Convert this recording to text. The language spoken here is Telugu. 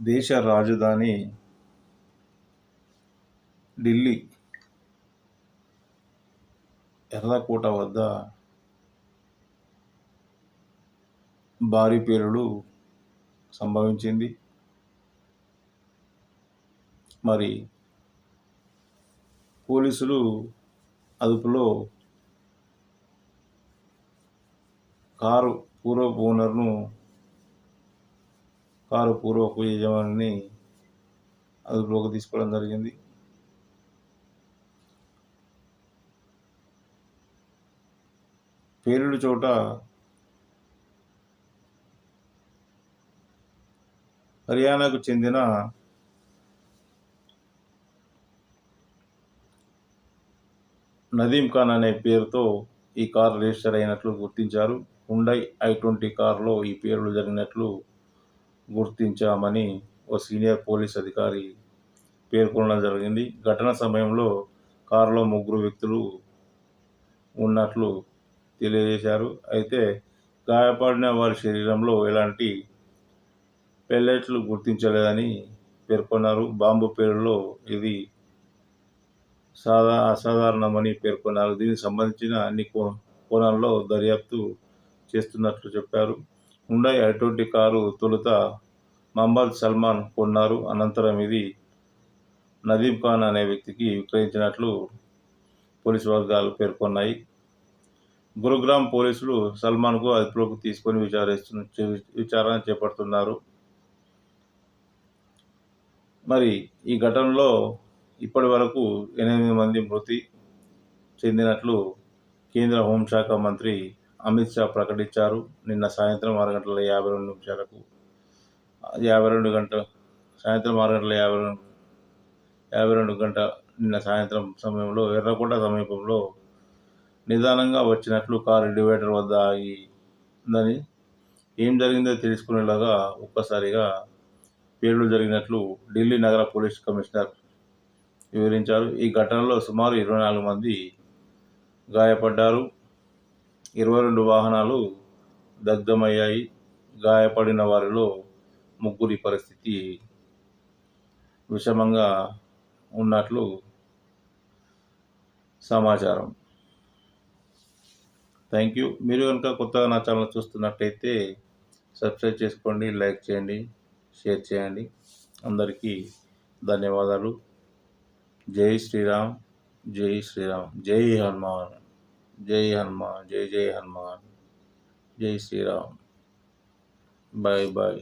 దేశ రాజధాని ఢిల్లీ ఎర్రకోట వద్ద భారీ పేలుడు సంభవించింది. మరి పోలీసులు అదుపులో కారు పూర్వ ఓనర్ను కారు పూర్వపు యజమానిని అదుపులోకి తీసుకోవడం జరిగింది. పేలుడు చోట హర్యానాకు చెందిన నదీం ఖాన్ అనే పేరుతో ఈ కారు రిజిస్టర్ అయినట్లు గుర్తించారు. హుండై ఐ ట్వంటీ కారులో ఈ పేరులు జరిగినట్లు గుర్తించామని ఓ సీనియర్ పోలీస్ అధికారి పేర్కొనడం జరిగింది. ఘటన సమయంలో కారులో ముగ్గురు వ్యక్తులు ఉన్నట్లు తెలియజేశారు. అయితే గాయపడిన వారి శరీరంలో ఎలాంటి పెల్లెట్లు గుర్తించలేదని పేర్కొన్నారు. బాంబు పేరులో ఇది సాదా అసాధారణమని పేర్కొన్నారు. దీనికి సంబంధించిన అన్ని కో కోణాల్లో దర్యాప్తు చేస్తున్నట్లు చెప్పారు. హుండై అటువంటి కారు తొలుత మహమ్మద్ సల్మాన్ కొన్నారు. అనంతరం ఇది నదీం ఖాన్ అనే వ్యక్తికి విక్రయించినట్లు పోలీసు వర్గాలు పేర్కొన్నాయి. గురుగ్రామ్ పోలీసులు సల్మాన్కు అదుపులోకి తీసుకొని విచారిస్తు విచారణ చేపడుతున్నారు. మరి ఈ ఘటనలో ఇప్పటి వరకు ఎనిమిది మంది మృతి చెందినట్లు కేంద్ర హోంశాఖ మంత్రి అమిత్ షా ప్రకటించారు. నిన్న సాయంత్రం ఆరు గంటల యాభై రెండు నిమిషాలకు యాభై రెండు గంటల సాయంత్రం ఆరు గంటల యాభై రెండు యాభై రెండు గంట నిన్న సాయంత్రం సమయంలో ఎర్రకోట సమీపంలో నిదానంగా వచ్చినట్లు కారు డివైడర్ వద్ద ఆగి ఉందని ఏం జరిగిందో తెలుసుకునేలాగా ఒక్కసారిగా పేర్లు జరిగినట్లు ఢిల్లీ నగర పోలీస్ కమిషనర్ వివరించారు. ఈ ఘటనలో సుమారు ఇరవై నాలుగు మంది గాయపడ్డారు. ఇరవై రెండు వాహనాలు దగ్ధమయ్యాయి. గాయపడిన వారిలో ముగ్గురి పరిస్థితి విషమంగా ఉన్నట్లు సమాచారం. Thank you. మీరు కనుక కొత్తగా నా ఛానల్ చూస్తున్నట్టయితే సబ్స్క్రైబ్ చేసుకోండి లైక్ చేయండి షేర్ చేయండి. అందరికీ ధన్యవాదాలు. జై శ్రీరామ్ జై శ్రీరామ్ జై హనుమాన్. జై హనుమాన్ జై జై హనుమాన్ జై శ్రీరామ్. Bye bye